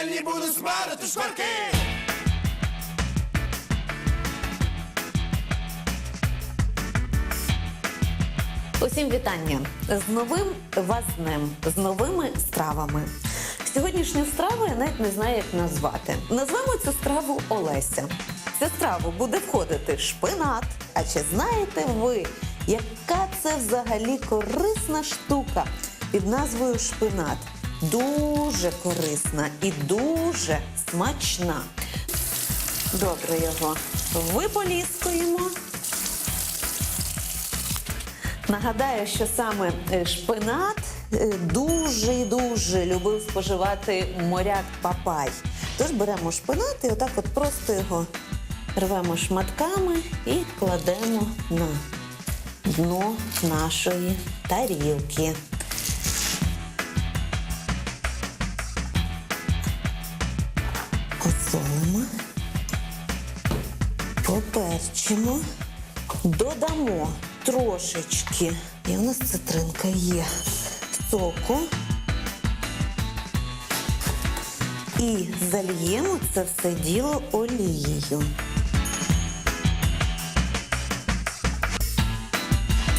пательні буду смарити шкварки. Усім вітання з новим вас днем, з новими стравами. Сьогоднішню страву я навіть не знаю, як назвати. Назвемо цю страву Олеся. В цю страву буде входити шпинат. А чи знаєте ви, яка це взагалі корисна штука під назвою шпинат? Дуже корисна і дуже смачна. Добре його виполіскуємо. Нагадаю, що саме е, шпинат е, дуже і дуже любив споживати моряк папай. Тож беремо шпинат і отак от просто його рвемо шматками і кладемо на дно нашої тарілки. Посолимо, поперчимо, додамо трошечки, і у нас цитринка є соку. І зальємо це все діло олією.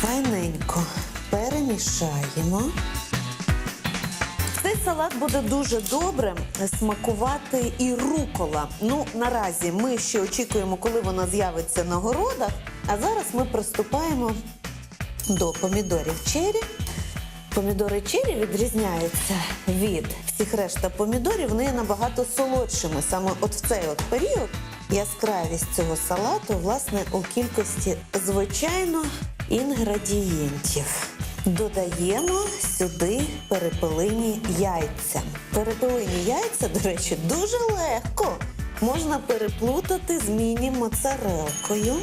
Файненько перемішаємо. Салат буде дуже добре смакувати і рукола. Ну, наразі ми ще очікуємо, коли вона з'явиться на городах. А зараз ми приступаємо до помідорів чері. Помідори чері відрізняються від всіх решта помідорів. Вони є набагато солодшими. Саме от в цей от період яскравість цього салату, власне, у кількості звичайно інгредієнтів. Додаємо сюди перепелині яйця. Перепелині яйця, до речі, дуже легко можна переплутати з міні-моцарелкою,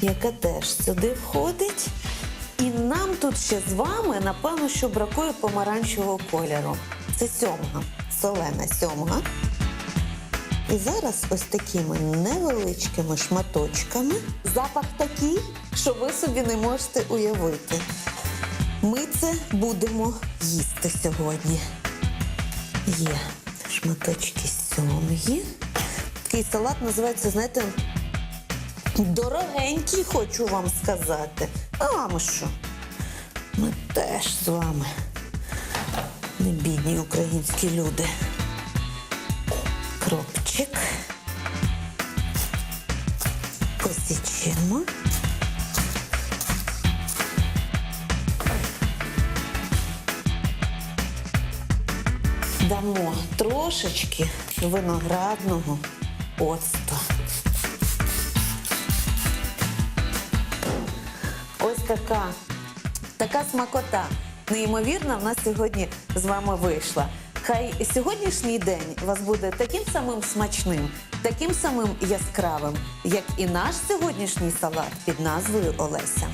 яка теж сюди входить. І нам тут ще з вами, напевно, що бракує помаранчевого кольору. Це сьомга, солена сьомга. І зараз ось такими невеличкими шматочками запах такий, що ви собі не можете уявити. Ми це будемо їсти сьогодні. Є шматочки сьомги. Такий салат називається, знаєте, дорогенький, хочу вам сказати. А ми що? Ми теж з вами не бідні українські люди. Кропчик. Посічемо. Дамо трошечки виноградного оцту. Ось така, така смакота. Неймовірна в нас сьогодні з вами вийшла. Хай сьогоднішній день вас буде таким самим смачним, таким самим яскравим, як і наш сьогоднішній салат під назвою Олеся.